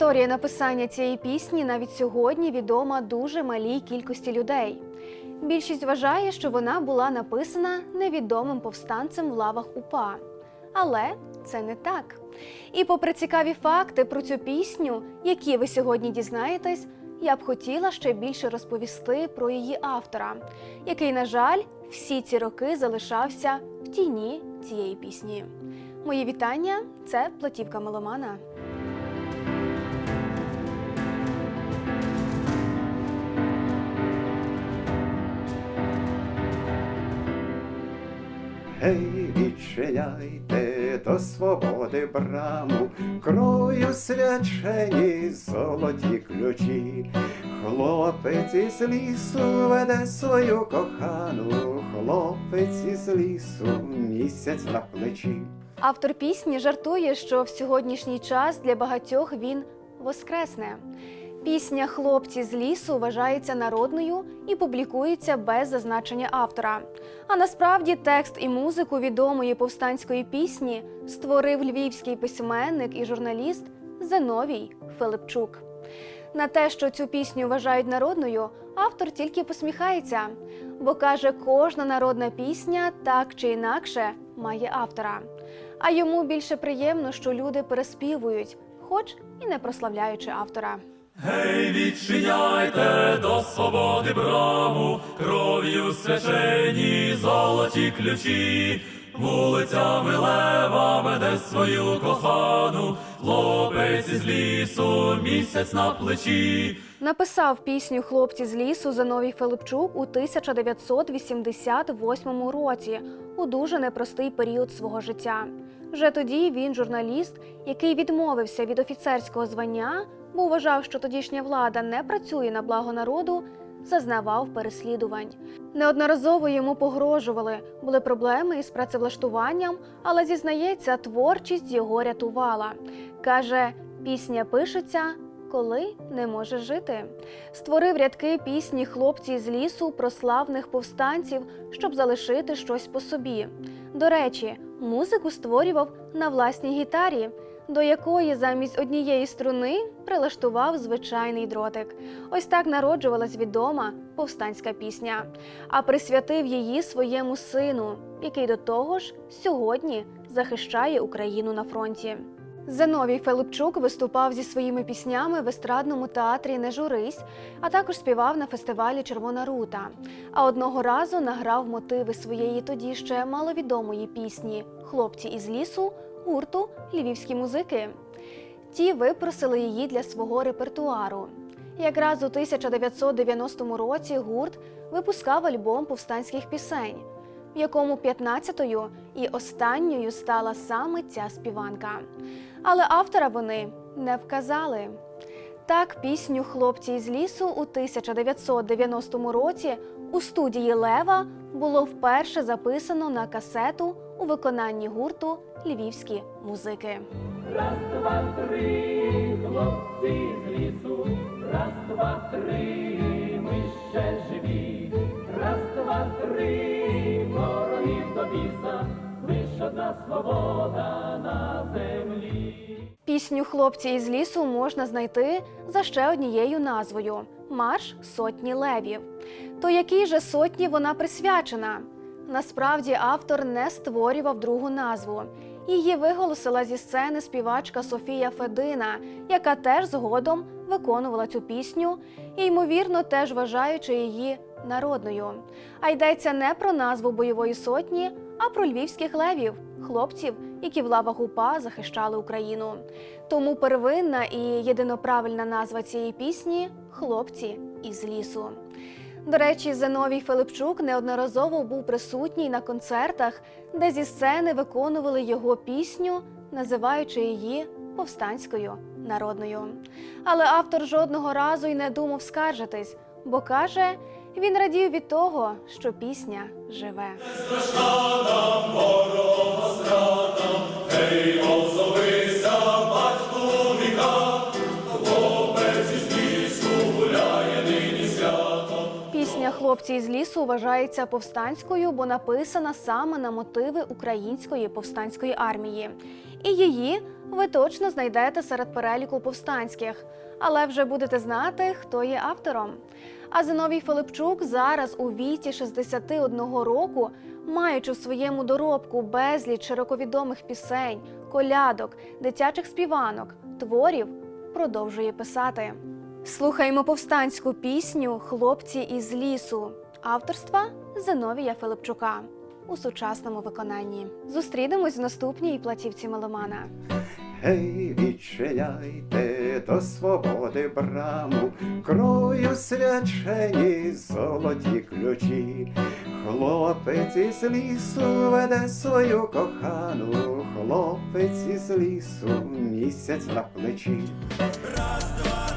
Історія написання цієї пісні навіть сьогодні відома дуже малій кількості людей. Більшість вважає, що вона була написана невідомим повстанцем в лавах УПА. Але це не так. І попри цікаві факти про цю пісню, які ви сьогодні дізнаєтесь, я б хотіла ще більше розповісти про її автора, який, на жаль, всі ці роки залишався в тіні цієї пісні. Мої вітання це платівка меломана. Гей, відчиняйте до свободи браму, крою свячені золоті ключі. Хлопець із лісу веде свою кохану, хлопець із лісу місяць на плечі. Автор пісні жартує, що в сьогоднішній час для багатьох він воскресне. Пісня Хлопці з лісу вважається народною і публікується без зазначення автора. А насправді текст і музику відомої повстанської пісні створив львівський письменник і журналіст Зиновій Филипчук. На те, що цю пісню вважають народною, автор тільки посміхається, бо каже, кожна народна пісня так чи інакше має автора. А йому більше приємно, що люди переспівують, хоч і не прославляючи автора. Гей, відчиняйте до свободи браму, кров'ю свячені золоті ключі, вулицями лева веде свою кохану, хлопець із лісу, місяць на плечі. Написав пісню Хлопці з лісу Зиновій Филипчук у 1988 році у дуже непростий період свого життя. Вже тоді він журналіст, який відмовився від офіцерського звання, бо вважав, що тодішня влада не працює на благо народу, зазнавав переслідувань. Неодноразово йому погрожували, були проблеми із працевлаштуванням, але зізнається, творчість його рятувала. Каже, пісня пишеться, коли не може жити. Створив рядки пісні хлопці з лісу про славних повстанців, щоб залишити щось по собі. До речі, музику створював на власній гітарі, до якої замість однієї струни прилаштував звичайний дротик. Ось так народжувалась відома повстанська пісня, а присвятив її своєму сину, який до того ж сьогодні захищає Україну на фронті. Зиновій Филипчук виступав зі своїми піснями в естрадному театрі Не журись, а також співав на фестивалі Червона рута. А одного разу награв мотиви своєї тоді ще маловідомої пісні Хлопці із лісу гурту Львівські музики. Ті випросили її для свого репертуару. Якраз у 1990 році гурт випускав альбом повстанських пісень, в якому 15-ю і останньою стала саме ця співанка. Але автора вони не вказали. Так, пісню Хлопці із лісу у 1990 році у студії Лева було вперше записано на касету у виконанні гурту Львівські музики. Раз, два, три, хлопці з лісу, раз, два, три, ми ще живі, раз, два, три, ворогів до біса, лиш одна свобода на землі. Пісню Хлопці із лісу можна знайти за ще однією назвою Марш сотні левів. То якій же сотні вона присвячена? Насправді автор не створював другу назву. Її виголосила зі сцени співачка Софія Федина, яка теж згодом виконувала цю пісню і, ймовірно, теж вважаючи її народною. А йдеться не про назву бойової сотні, а про львівських левів, хлопців, які в лавах УПА захищали Україну. Тому первинна і єдиноправильна назва цієї пісні хлопці із лісу. До речі, Зиновій Филипчук неодноразово був присутній на концертах, де зі сцени виконували його пісню, називаючи її повстанською народною. Але автор жодного разу й не думав скаржитись, бо каже, він радів від того, що пісня живе. Хлопці із лісу вважається повстанською, бо написана саме на мотиви української повстанської армії. І її ви точно знайдете серед переліку повстанських, але вже будете знати, хто є автором. А Зиновій Филипчук зараз у віці 61 року, маючи в своєму доробку безліч широковідомих пісень, колядок, дитячих співанок, творів, продовжує писати. Слухаємо повстанську пісню Хлопці із лісу авторства Зиновія Филипчука у сучасному виконанні. Зустрінемось в наступній платівці Меломана. Гей, відчиняйте до свободи браму, крою свячені золоті ключі. Хлопець із лісу веде свою кохану, хлопець із лісу місяць на плечі. Раз, два, три,